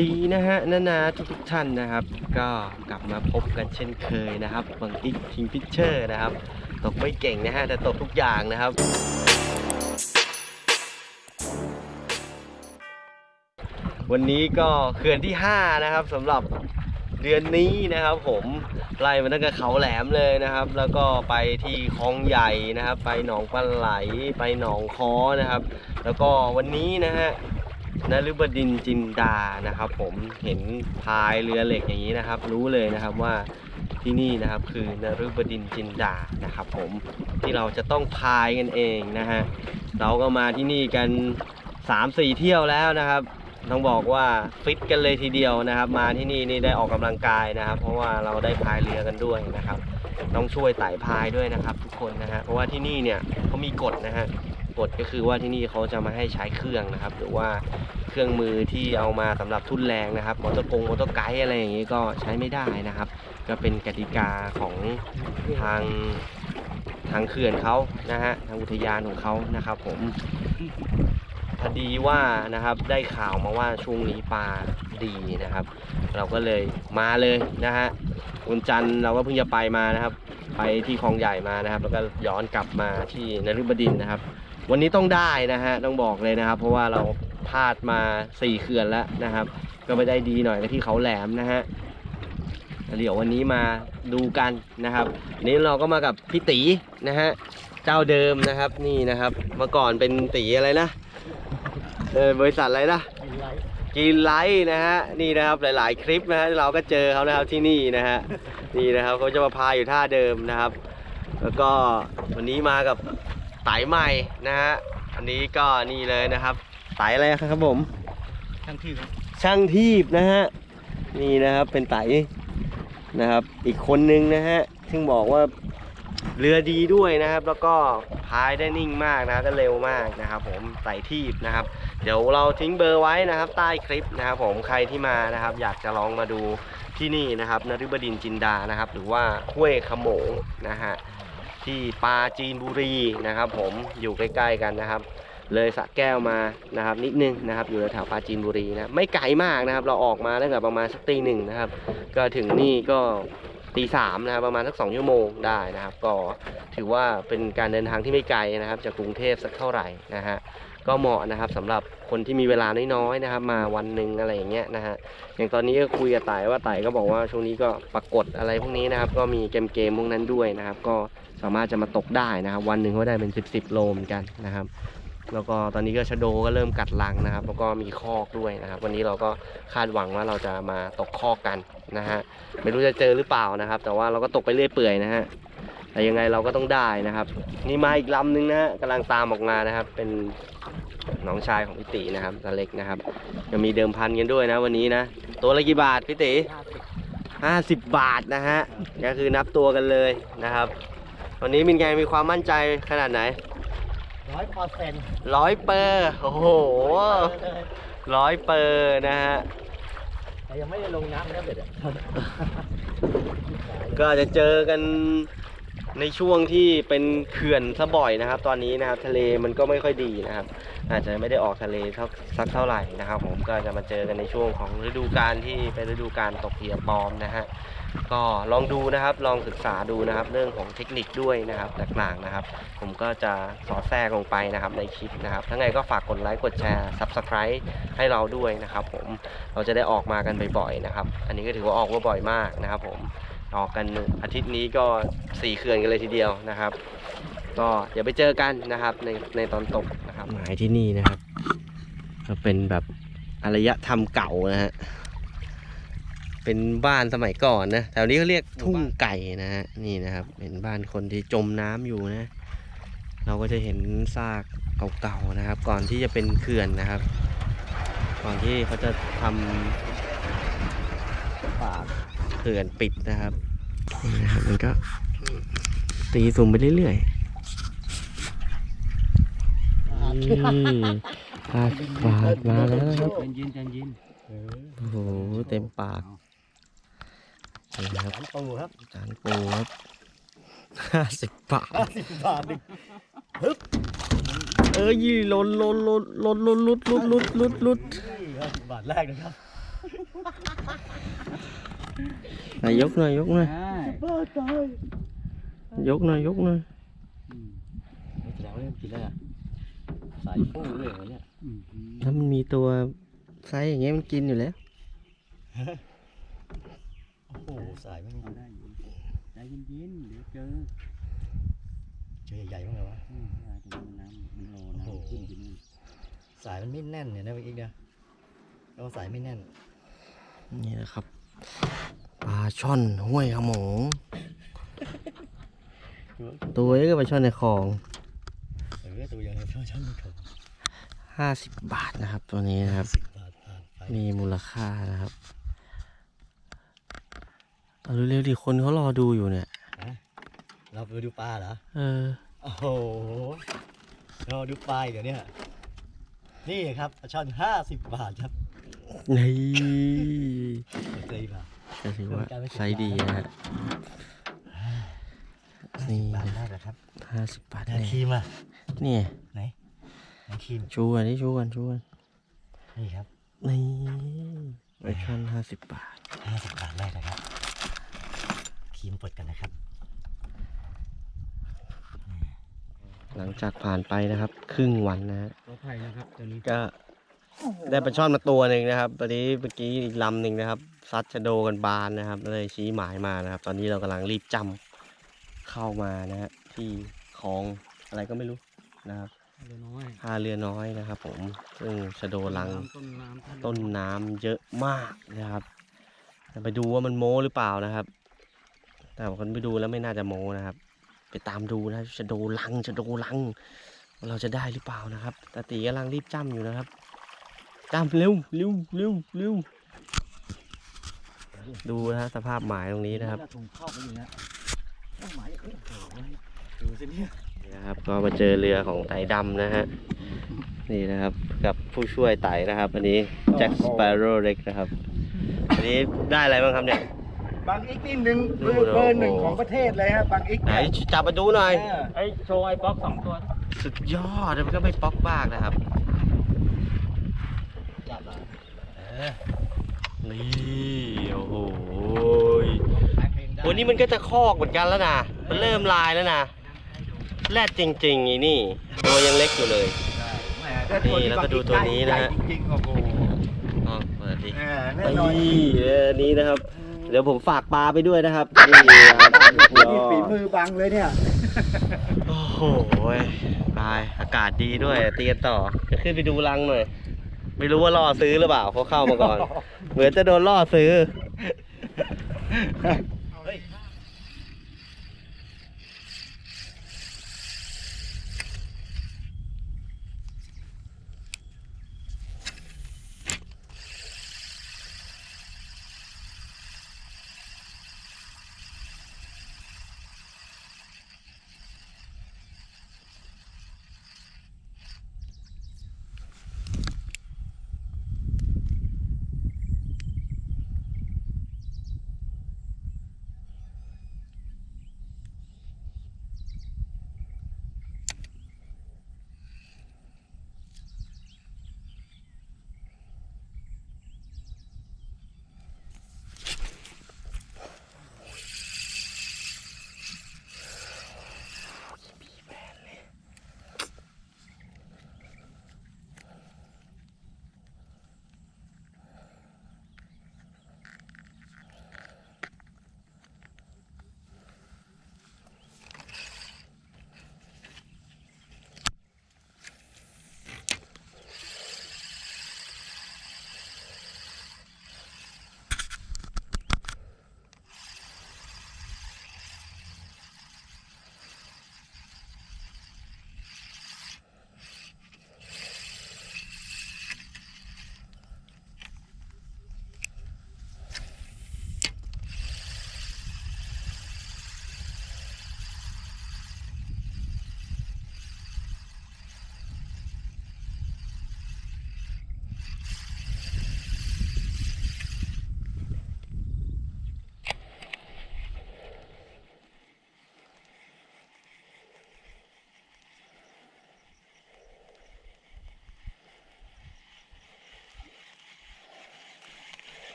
ดีนะฮะนานาทุกทุกๆท่านนะครับ ก็กลับมาพบกันเช่นเคยนะครับบางอีกคิงพิชเชอร์นะครับ ตกไม่เก่งนะฮะ แต่ตกทุกอย่างนะครับ วันนี้ก็เขื่อนที่ 5 นะครับสำหรับเดือนนี้นะครับผมไล่มาตั้งแต่เขาแหลมเลยนะครับ แล้วก็ไปที่คลองใหญ่นะครับ ไปหนองปลาไหลไปหนองคอนะครับ แล้วก็วันนี้นะฮะ นฤบดินจินดานะครับ ผมเห็นพายเรือเหล็กอย่างนี้นะครับ รู้เลยนะครับว่าที่นี่นะครับคือนฤบดินจินดานะครับ ผมที่เราจะต้องพายกันเองนะฮะเราก็มาที่นี่กัน 3-4 เที่ยวแล้วนะครับต้องบอกว่าฟิตกันเลยทีเดียวนะครับ มาที่นี่นี่ได้ออกกำลังกายนะครับ เพราะว่าเราได้พายเรือกันด้วยนะครับ ต้องช่วยไต่พายด้วยนะครับ ทุกคนนะฮะเพราะว่าที่นี่เนี่ยเขามีกฎนะฮะ กฎก็คือว่าที่นี่เขาจะมาให้ใช้เครื่องนะครับ หรือว่าเครื่องมือที่เอามาสำหรับทุ่นแรงนะครับมอเตอร์กงมอเตอร์ไกด์อะไรอย่างนี้ก็ใช้ไม่ได้นะครับ ก็เป็นกติกาของทางทางเขื่อนเขานะฮะทางอุทยานของเขานะครับ ผมพอดีว่านะครับได้ข่าวมาว่าช่วงนี้ปลาดีนะครับ เราก็เลยมาเลยนะฮะวันจันทร์เราก็เพิ่งจะไปมานะครับ ไปที่คลองใหญ่มานะครับ แล้วก็ย้อนกลับมาที่นฤบดินนะครับ วันนี้ต้องได้นะฮะต้องบอกเลยนะครับ เพราะว่าเราพลาดมาสี่เขื่อนแล้วนะครับ ก็ไม่ได้ดีหน่อยที่เขาแหลมนะฮะเดี๋ยววันนี้มาดูกันนะครับนนี้เราก็มากับพี่ตีนะฮะเจ้าเดิมนะครับนี่นะครับ เมื่อก่อนเป็นตีอะไรนะเออบริษัทอะไรนะกินไลท์นะฮะนี่นะครับหลาย ๆ คลิปนะฮะเราก็เจอเขานะครับที่นี่นะฮะนี่นะครับเขาจะมาพายอยู่ท่าเดิมนะครับ แล้วก็วันนี้มากับ ไตใหม่นะฮะอันนี้ก็นี่เลยนะครับไตอะไรครับผมทั้งที่ครับช่างทีบนะฮะนี่นะครับเป็นไตนะครับ อีกคนนึงนะฮะซึ่งบอกว่าเรือดีด้วยนะครับ แล้วก็พายได้นิ่งมากนะก็เร็วมากนะครับ ผมไต่ทีบนะครับ เดี๋ยวเราทิ้งเบอร์ไว้นะครับ ใต้คลิปนะครับ ผมใครที่มานะครับ อยากจะลองมาดูที่นี่นะครับนฤบดินทร์จินดานะครับ หรือว่าห้วยขโมงนะฮะ ที่ปาจีนบุรีนะครับผมอยู่ใกล้ๆกันนะครับ เลยสะแก้วมานะครับนิดนึงนะครับ อยู่แถวปาจีนบุรีนะไม่ไกลมากนะครับ เราออกมาตั้งแต่ประมาณสักตีหนึ่งนะครับ ก็ถึงนี่ก็ตีสามนะครับประมาณสักสองชั่วโมงได้นะครับ ก็ถือว่าเป็นการเดินทางที่ไม่ไกลนะครับ จากกรุงเทพสักเท่าไหร่นะฮะก็เหมาะนะครับสำหรับคนที่มีเวลาน้อยๆนะครับ มาวันหนึ่งอะไรอย่างเงี้ยนะฮะอย่างตอนนี้ก็คุยกับไต่ว่าไต่ก็บอกว่าช่วงนี้ก็ปรากฏอะไรพวกนี้นะครับ ก็มีเกมเกมพวกนั้นด้วยนะครับ ก็ สามารถจะมาตกได้นะครับ วันหนึ่งก็ได้เป็น 10บสโลเหมือนกันนะครับ แล้วก็ตอนนี้ก็ชะโดก็เริ่มกัดรังนะครับ แล้วก็มีคอกด้วยนะครับ วันนี้เราก็คาดหวังว่าเราจะมาตกคอกกันนะฮะไม่รู้จะเจอหรือเปล่านะครับ แต่ว่าเราก็ตกไปเรื่อยเปื่อยนะฮะแต่ยังไงเราก็ต้องได้นะครับ นี่มาอีกลำนึงนะฮะกำลังตามออกมานะครับ เป็นน้องชายของพี่ตินะครับตาเล็กนะครับยังมีเดิมพันกันด้วยนะวันนี้นะ ตัวละกี่บาทพี่ติห้าสิบบาทนะฮะก็คือนับตัวกันเลยนะครับ วันนี้มินไงมีความมั่นใจขนาดไหนร้อยเปอร์เซ็นต์ร้อยเปอร์โอ้โหร้อยเปอร์นะฮะแต่ยังไม่ได้ลงน้ำนะเบ็ดอะก็อาจจะเจอกันในช่วงที่เป็นเขื่อนซะบ่อยนะครับ ตอนนี้นะครับ ทะเลมันก็ไม่ค่อยดีนะครับ อาจจะไม่ได้ออกทะเลเท่าสักเท่าไหร่นะครับ ผมก็จะมาเจอกันในช่วงของฤดูกาลที่เป็นฤดูกาลตกเหยื่อปลอมนะฮะ ก็ลองดูนะครับลองศึกษาดูนะครับ เรื่องของเทคนิคด้วยนะครับต่างๆนะครับ ผมก็จะสอดแทรกลงไปนะครับในคลิปนะครับทั้งไงก็ฝากกดไลค์กดแชร์ Subscribe ให้เราด้วยนะครับ ผมเราจะได้ออกมากันบ่อยๆนะครับ อันนี้ก็ถือว่าออกมาบ่อยมากนะครับ ผมออกกันอาทิตย์นี้ก็สี่เขื่อนกันเลยทีเดียวนะครับ ก็เดี๋ยวไปเจอกันนะครับในในตอนตกนะครับหมายที่นี่นะครับ ก็เป็นแบบอารยธรรมเก่านะฮะ เป็นบ้านสมัยก่อนนะแถวนี้เขาเรียกทุ่งไก่นะฮะนี่นะครับ เป็นบ้านคนที่จมน้ำอยู่นะ เราก็จะเห็นซากเก่าๆนะครับ ก่อนที่จะเป็นเขื่อนนะครับ ก่อนที่เขาจะทำปากเขื่อนปิดนะครับนี่นะครับมันก็ตีสูงไปเรื่อยๆนี่ปากปากมาแล้วนะครับใจเย็นใจเย็นเออโอ้โหเต็มปาก นี่นะครับสามตัวครับจานปูครับห้าสิบบาทห้าสิบบาทหนึ่งเอ้ยหล่นหล่นหล่นหล่นหล่นหลุดหลุดหลุดหลุดหลุดห้าสิบบาทแรกนะครับไหนยกหน่อยยกหน่อยใช่บ้าตายยกหน่อยยกหน่อยอืมแสดงว่าเริ่มกินแล้วอะสายฟูเลยเหรอเนี่ยอืมถ้ามันมีตัวไซส์อย่างเงี้ยมันกินอยู่แล้วโอ้โหสายมันเอาได้อยู่ใจเย็นๆเดี๋ยวเจอเจอใหญ่ๆบ้างเลยวะ อืมได้ตรงนั้นน้ำมันรอโอ้โห น้ำขึ้นอยู่นู่นสายมันไม่แน่นเนี่ยนะอีกเนี่ยแล้วสายไม่แน่น นี่นะครับปลาช่อนห้วยขโมง ตัวนี้ก็ปลาช่อนในคลองเออตัวยังไงเท่าชั้นมันเขาห้าสิบบาทนะครับ ตัวนี้นะครับ สิบบาทผ่านไปมีมูลค่านะครับ เอาเร็วๆดิคนเขารอดูอยู่เนี่ยนะเราไปดูปลาเหรอ เออ โอ้โหเราดูปลาอีกเดี๋ยวเนี้นี่ครับปลาช่อนห้าสิบบาทครับนี่เจอปลาก็ถือว่าไซส์ดีนะฮะนี่บาทได้เหรอครับห้าสิบบาทนาเนี่ยครีมอะนี่ไหนนาครีมชูกันนี่ชูกันชูกันนี่ครับนี่ปลาช่อนห้าสิบบาทห้าสิบบาทแรกนะครับครีม เปิดกันนะครับ หลังจากผ่านไปนะครับ ครึ่งวันนะฮะขออภัยนะครับตัวนี้ก็ได้ปลาช่อนมาตัวหนึ่งนะครับตอนนี้เมื่อกี้อีกลำหนึ่งนะครับซัดชะโดกันบานนะครับเลยชี้หมายมานะครับ ตอนนี้เรากำลังรีบจำเข้ามานะฮะที่คลองอะไรก็ไม่รู้นะครับเล็กน้อยท่าเรือน้อยนะครับผมซึ่งชะโดลังต้นน้ำท่าต้นน้ำเยอะมากนะครับแต่ไปดูว่ามันโม้หรือเปล่านะครับ แต่คนไปดูแล้วไม่น่าจะโมนะครับ ไปตามดูนะชะโดลังชะโดลัง เราจะได้หรือเปล่านะครับตาตีกำลังรีบจ้ำอยู่นะครับจ้ำเร็วเร็วเร็วเร็วดูนะสภาพหมายตรงนี้นะครับผมเข้าไปอยู่นะหมายดูสิเนี่ยนะครับ ก็มาเจอเรือของไต่ดำนะฮะนี่นะครับกับผู้ช่วยไต่นะครับ อันนี้แจ็คสเปโร่เล็กนะครับ อันนี้ได้อะไรบ้างครับเนี่ย บางอีกนี่หนึ่งดูเบอร์เลยเบอร์หนึ่งโอ้โหของประเทศเลยฮะบางอีกไหนจับมาดูหน่อย เออไอ้โชว์ไอ้ป๊อกสองตัวสุดยอดมันก็ไม่ป๊อกบ้ากนะครับจับเหรอเออนี่โอ้โหวันนี้มันก็จะคอกเหมือนกันแล้วนะมันเริ่มลายแล้วนะแรดจริงๆไอ้นี่ ตัวยังเล็กอยู่เลย แหมถ้านี่แล้วก็ดูตัวนี้นะฮะ ใหญ่จริงๆโอ้โหอ๋อเปิดดิเออแน่นอนนี่เอออันนี้นะครับ เดี๋ยวผมฝากปลาไปด้วยนะครับนี่ครับนี่ฝีมือบังเลยเนี่ย โอ้โหตายอากาศดีด้วยตีกันต่อจะขึ้นไปดูรังหน่อย ไม่รู้ว่าล่อซื้อหรือเปล่าเขาเข้ามาก่อน เหมือนจะโดนล่อซื้อ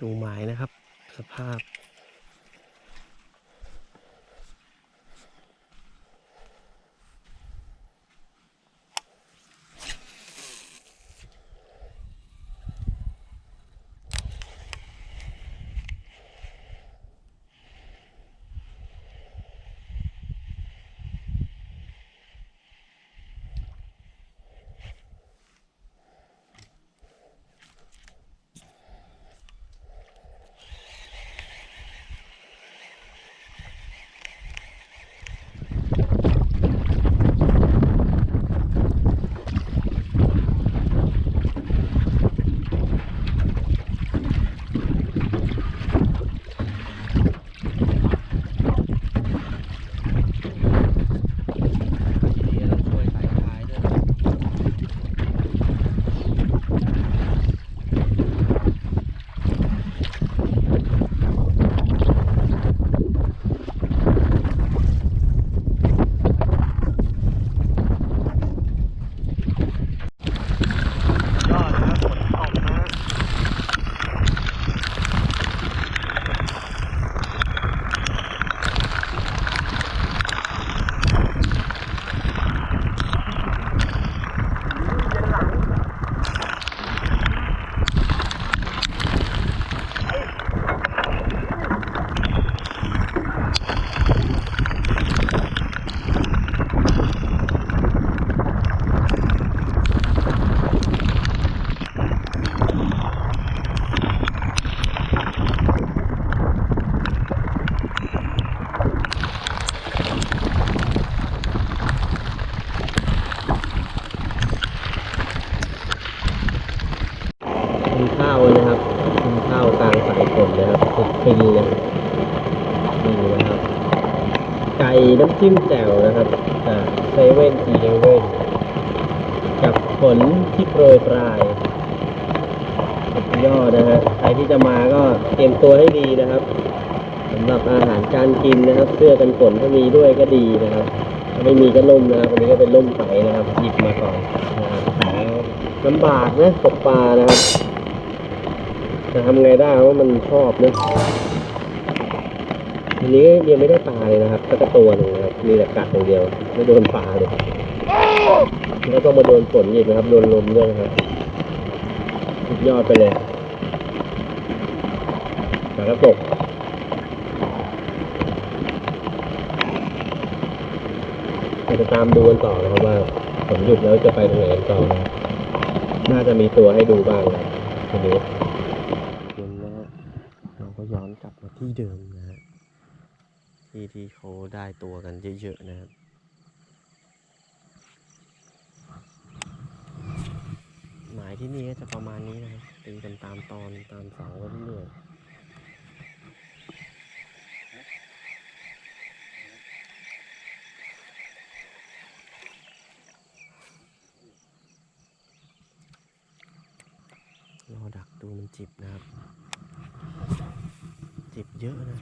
ดูหมายนะครับ สภาพ ตรียมตัวให้ดีนะครับสำหรับอาหารการกินนะครับ เสื้อกันฝนถ้ามีด้วยก็ดีนะครับถ้าไม่มีก็ล่มนะครับอันนี้ก็เป็นล่มใสนะครับหยิบมาก่อนนะครับลำบากนะตกปลานะครับจะทำไงได้ว่ามันชอบนะทีนี้ยังไม่ได้ปลาเลยนะครับสักตัวหนึ่งนะครับมีแต่กัดอย่างเดียวไม่โดนปลาเลยแล้วก็มาโดนฝนอีกนะครับโดนลมด้วยนะครับสุดยอดไปเลย ปลากระตกเราจะตามดูกันต่อนะครับว่าผมหยุดแล้วจะไปตรงไหนกันต่อนะน่าจะมีตัวให้ดูบ้างนะทีนี้เย็นนะฮะเราก็ย้อนกลับมาที่เดิมนะฮะที่ที่เขาได้ตัวกันเยอะๆนะครับหมายที่นี่ก็จะประมาณนี้นะครับตีกันตามตอนตามเสาก็เรื่อยๆ รอดักดูมันจิบนะครับ จิบเยอะนะ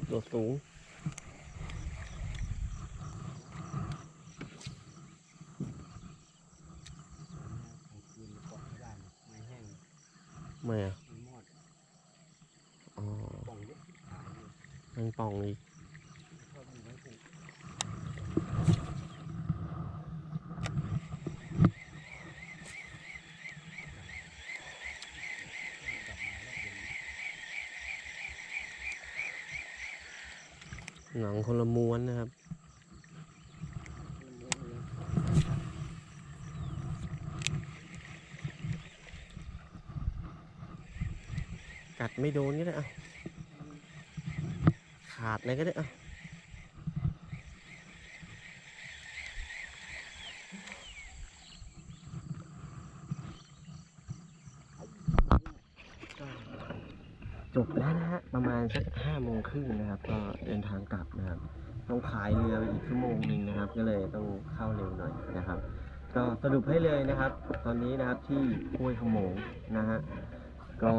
บตัวสูง ไม่อะอ๋อยังป่องอีก หนังคนละม้วนนะครับ กัดไม่โดนก็ได้อะขาดเลยก็ได้อะจบแล้วนะฮะ ประมาณสักห้าโมง ครึ่งนะครับ ก็เดินทางกลับนะครับต้องขายเรือไปอีกชั่วโมงหนึ่งนะครับ ก็เลยต้องเข้าเร็วหน่อยนะครับ ก็สรุปให้เลยนะครับ ตอนนี้นะครับที่ห้วยขโมงนะฮะก็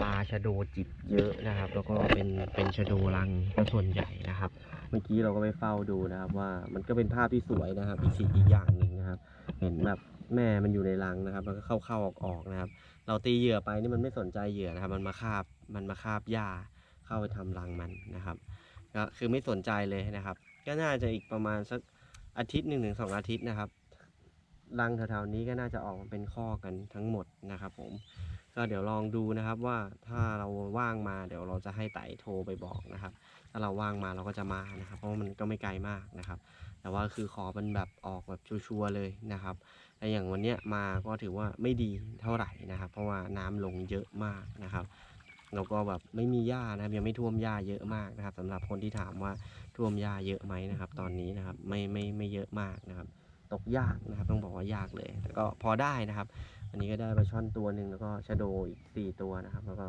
ปลาชะโดจิบเยอะนะครับ แล้วก็เป็นเป็นชะโดรังก็ส่วนใหญ่นะครับ เมื่อกี้เราก็ไปเฝ้าดูนะครับ ว่ามันก็เป็นภาพที่สวยนะครับอีกสิ่งอีกอย่างหนึ่งนะครับ เห็นแบบแม่มันอยู่ในรังนะครับแล้วก็เข้าเข้าออกออกนะครับ เราตีเหยื่อไปนี่มันไม่สนใจเหยื่อนะครับ มันมาคาบมันมาคาบหญ้า เข้าไปทำรังมันนะครับก็คือไม่สนใจเลยนะครับ ก็น่าจะอีกประมาณสักอาทิตย์หนึ่งถึงสองอาทิตย์นะครับรังแถวๆนี้ก็น่าจะออกมาเป็นข้อกันทั้งหมดนะครับผมก็เดี๋ยวลองดูนะครับว่าถ้าเราว่างมาเดี๋ยวเราจะให้ไต่โทรไปบอกนะครับ ถ้าเราว่างมาเราก็จะมานะครับ เพราะมันก็ไม่ไกลมากนะครับ แต่ว่าคือขอมันแบบออกแบบชัวร์ๆเลยนะครับแต่อย่างวันเนี้ยมาก็ถือว่าไม่ดีเท่าไหร่นะครับ เพราะว่าน้ำลงเยอะมากนะครับ แล้วก็แบบไม่มีหญ้านะครับยังไม่ท่วมหญ้าเยอะมากนะครับสำหรับคนที่ถามว่าท่วมหญ้าเยอะไหมนะครับ ตอนนี้นะครับไม่ไม่ไม่เยอะมากนะครับ ตกยากนะครับ ต้องบอกว่ายากเลย แต่ก็พอได้นะครับ อันนี้ก็ได้ปลาช่อนตัวหนึ่งแล้วก็ชะโดอีกสี่ตัวนะครับ แล้วก็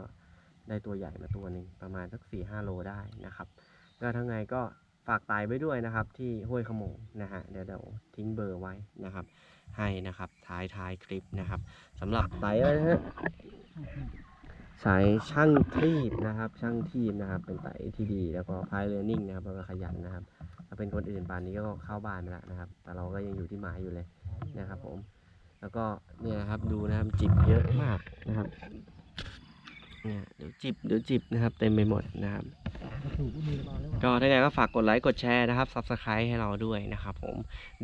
ได้ตัวใหญ่มาตัวหนึ่งประมาณสักสี่ห้าโลได้นะครับ ก็ทั้งไงก็ฝากไตไว้ด้วยนะครับ ที่ห้วยขโมงนะฮะเดี๋ยวเดี๋ยวทิ้งเบอร์ไว้นะครับ ให้นะครับท้ายท้ายคลิปนะครับสำหรับไตอะไรนะฮะ สายช่างทีบนะครับ ช่างทีบนะครับ เป็นไตที่ดี แล้วก็พายเรือนิ่งนะครับแล้วก็ขยันนะครับ ถ้าเป็นคนอื่นป่านนี้ก็เข้าบ้านไปแล้วนะครับ แต่เราก็ยังอยู่ที่หมายอยู่เลยนะครับ ผม แล้วก็เนี่ยนะครับดูนะครับจิบเยอะมากนะครับ เนี่ยเดี๋ยวจิบเดี๋ยวจิบนะครับเต็มไปหมดนะครับถูกมีมาแล้วก็ถ้าไงก็ฝากกดไลค์กดแชร์นะครับ Subscribe ให้เราด้วยนะครับผม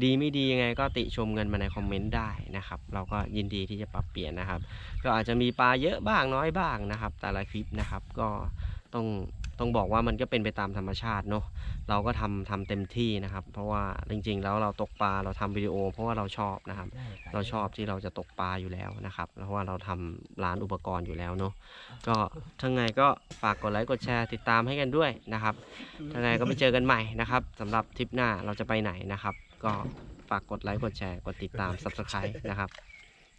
ดีไม่ดียังไงก็ติชมกันมาในคอมเมนต์ได้นะครับ เราก็ยินดีที่จะปรับเปลี่ยนนะครับ ก็อาจจะมีปลาเยอะบ้างน้อยบ้างนะครับ แต่ละคลิปนะครับก็ต้อง ต้องบอกว่ามันก็เป็นไปตามธรรมชาติเนาะเราก็ทำทำเต็มที่นะครับ เพราะว่าจริง ๆ แล้วเราตกปลาเราทำวิดีโอ เพราะว่าเราชอบนะครับ เราชอบที่เราจะตกปลาอยู่แล้วนะครับ เพราะว่าเราทำร้านอุปกรณ์อยู่แล้วเนาะก็ทั้งไงก็ฝากกดไลค์กดแชร์ติดตามให้กันด้วยนะครับทั้งไงก็ไปเจอกันใหม่นะครับสำหรับทริปหน้าเราจะไปไหนนะครับ ก็ฝากกดไลค์กดแชร์กดติดตาม subscribe นะครับ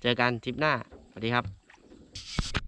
เจอกันทริปหน้าสวัสดีครับ